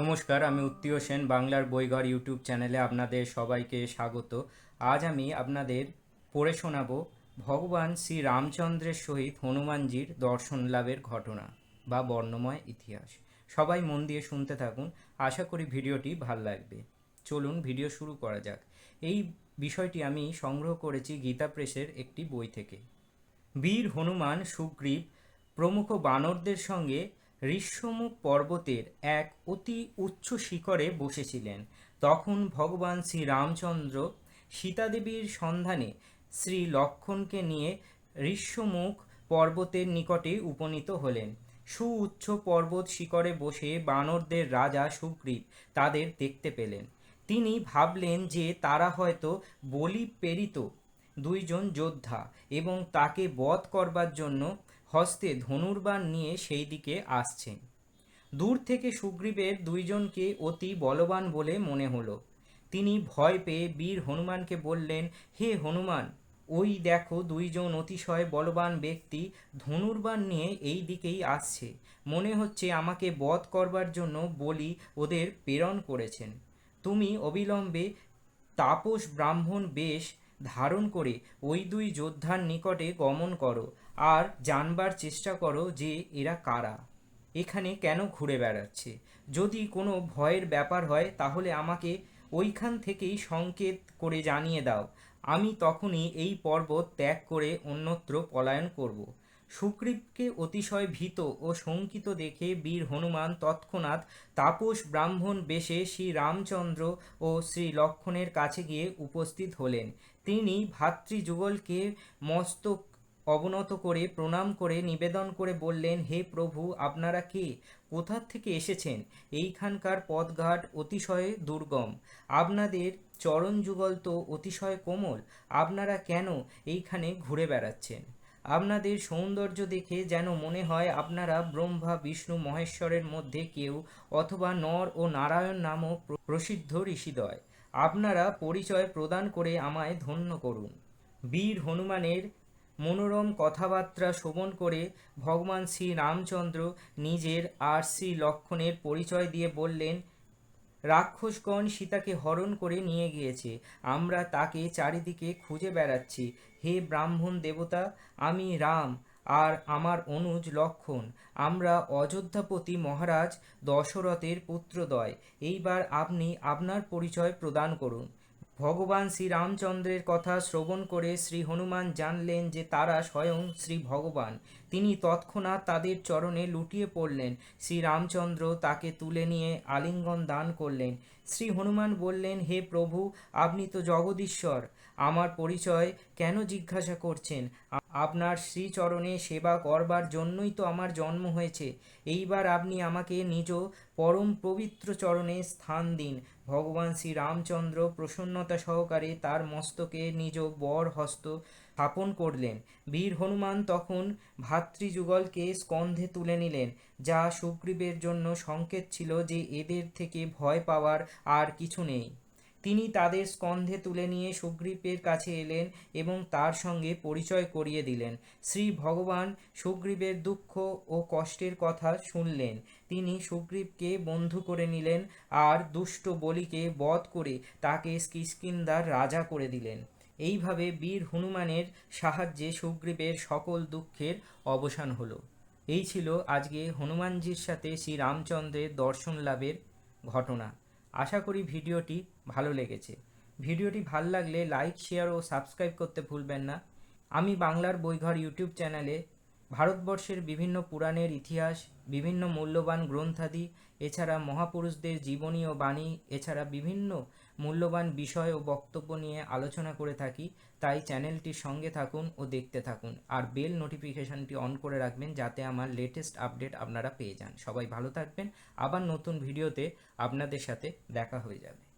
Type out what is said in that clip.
নমস্কার, আমি উত্তীয় সেন বাংলার বইঘর ইউটিউব চ্যানেলে আপনাদের সবাইকে স্বাগত। আজ আমি আপনাদের পড়ে শোনাবো ভগবান শ্রী রামচন্দ্রের সহিত হনুমানজির দর্শন লাভের ঘটনা বা বর্ণময় ইতিহাস। সবাই মন দিয়ে শুনতে থাকুন, আশা করি ভিডিওটি ভালো লাগবে। চলুন ভিডিও শুরু করা যাক। এই বিষয়টি আমি সংগ্রহ করেছি গীতা প্রেসের একটি বই থেকে। বীর হনুমান সুগ্রীব প্রমুখ বানরদের সঙ্গে ঋষ্যমুখ পর্বতের এক অতি উচ্চ শিখরে বসেছিলেন। তখন ভগবান শ্রী রামচন্দ্র সীতাদেবীর সন্ধানে শ্রী লক্ষণকে নিয়ে ঋষ্যমুখ পর্বতের নিকটে উপনীত হলেন। সুউচ্চ পর্বত শিখরে বসে বানরদের রাজা সুগ্রীব তাদের দেখতে পেলেন। তিনি ভাবলেন যে তারা হয়তো বলি প্রেরিত দুইজন যোদ্ধা এবং তাকে বধ করবার জন্য হস্তে ধনুর্বাণ নিয়ে সেই দিকে আসছেন। দূর থেকে সুগ্রীবের দুইজনকে অতি বলবান বলে মনে হলো। তিনি ভয় পেয়ে বীর হনুমানকে বললেন, হে হনুমান, ওই দেখো দুইজন অতিশয় বলবান ব্যক্তি ধনুর্বাণ নিয়ে এই দিকেই আসছে। মনে হচ্ছে আমাকে বধ করবার জন্য বলি ওদের প্রেরণ করেছেন। তুমি অবিলম্বে তাপস ব্রাহ্মণ বেশ ধারণ করে ওই দুই যোদ্ধার নিকটে গমন করো। আর জানবার চেষ্টা করো যে এরা কারা। এখানে কেন ঘুরে বেড়াচ্ছে? যদি কোনো ভয়ের ব্যাপার হয়, তাহলে আমাকে ওইখান থেকেই সংকেত করে জানিয়ে দাও। আমি তখনই এই পর্বত ত্যাগ করে অন্যত্র পলায়ন করব। সুগ্রীবকে অতিশয় ভীত ও শঙ্কিত দেখে বীর হনুমান তৎক্ষণাৎ তাপস ব্রাহ্মণ বেশে শ্রী রামচন্দ্র ও শ্রী লক্ষণের কাছে গিয়ে উপস্থিত হলেন। তিনি ভাতৃযুগলকে মস্তক অবনত করে, প্রণাম করে, নিবেদন করে বললেন, হে প্রভু, আপনারা কে? কোথা থেকে এসেছেন? এইখানকার পথঘাট অতিশয় দুর্গম। আপনাদের চরণ যুগল তো অতিশয় কোমল। আপনারা কেন এইখানে ঘুরে বেড়াচ্ছেন? আপনাদের সৌন্দর্য দেখে যেন মনে হয় আপনারা ব্রহ্মা, বিষ্ণু, মহেশ্বরের মধ্যে কেউ অথবা নর ও নারায়ণ নামক প্রসিদ্ধ ঋষিদয় আপনারা পরিচয় প্রদান করে আমায় ধন্য করুন। বীর হনুমানের মনোরম কথাবার্তা শ্রবণ করে ভগবান শ্রী রামচন্দ্র নিজের আর শ্রী লক্ষণের পরিচয় দিয়ে বললেন, রাক্ষসগণ সীতাকে হরণ করে নিয়ে গিয়েছে। আমরা তাকে চারিদিকে খুঁজে বেড়াচ্ছি। হে ব্রাহ্মণ দেবতা, আমি রাম আর আমার অনুজ লক্ষণ। আমরা অযোধ্যাপতি মহারাজ দশরথের পুত্রদয় এইবার আপনি আপনার পরিচয় প্রদান করুন। ভগবান শ্রীরামচন্দ্রের কথা শ্রবণ করে শ্রী হনুমান জানলেন যে তারা স্বয়ং শ্রী ভগবান তিনি তৎক্ষণাৎ তাদের চরণে লুটিয়ে পড়লেন। শ্রীরামচন্দ্র তাকে তুলে নিয়ে আলিঙ্গন দান করলেন। শ্রী হনুমান বললেন, হে প্রভু, আপনি তো জগদীশ্বর। আমার পরিচয় কেন জিজ্ঞাসা করছেন? আপনার শ্রীচরণে সেবা করবার জন্যই তো আমার জন্ম হয়েছে। এইবার আপনি আমাকে নিজ পরম পবিত্র চরণে স্থান দিন। ভগবান শ্রী রামচন্দ্র প্রসন্নতা সহকারে তার মস্তকে নিজ বর হস্ত স্থাপন করলেন। বীর হনুমান তখন ভাতৃযুগলকে স্কন্ধে তুলে নিলেন, যা সুগ্রীবের জন্য সংকেত ছিল যে এদের থেকে ভয় পাওয়ার আর কিছু নেই। তিনি তাদের স্কন্ধে তুলে নিয়ে সুগ্রীবের কাছে এলেন এবং তার সঙ্গে পরিচয় করিয়ে দিলেন। শ্রী ভগবান সুগ্রীবের দুঃখ ও কষ্টের কথা শুনলেন। তিনি সুগ্রীবকে বন্ধু করে নিলেন আর দুষ্ট বলিকে বধ করে তাকে কিষ্কিন্দার রাজা করে দিলেন। এইভাবে বীর হনুমানের সাহায্যে সুগ্রীবের সকল দুঃখের অবসান হলো। এই ছিল আজকে হনুমানজির সাথে শ্রী রামচন্দ্রের দর্শন লাভের ঘটনা। আশা করি ভিডিওটি ভালো লেগেছে। ভিডিওটি ভালো লাগলে লাইক, শেয়ার ও সাবস্ক্রাইব করতে ভুলবেন না। আমি বাংলার বইঘর ইউটিউব চ্যানেলে ভারতবর্ষের বিভিন্ন পুরাণের ইতিহাস, বিভিন্ন মূল্যবান গ্রন্থাদি এছাড়া মহাপুরুষদের জীবনী ও বাণী, এছাড়া বিভিন্ন মূল্যবান বিষয় ও বক্তব্য নিয়ে আলোচনা করে থাকি, তাই চ্যানেলটির সঙ্গে থাকুন ও দেখতে থাকুন। আর বেল নোটিফিকেশনটি অন করে রাখবেন যাতে আমার লেটেস্ট আপডেট আপনারা পেয়ে যান। সবাই ভালো থাকবেন। আবার নতুন ভিডিওতে আপনাদের সাথে দেখা হয়ে যাবে।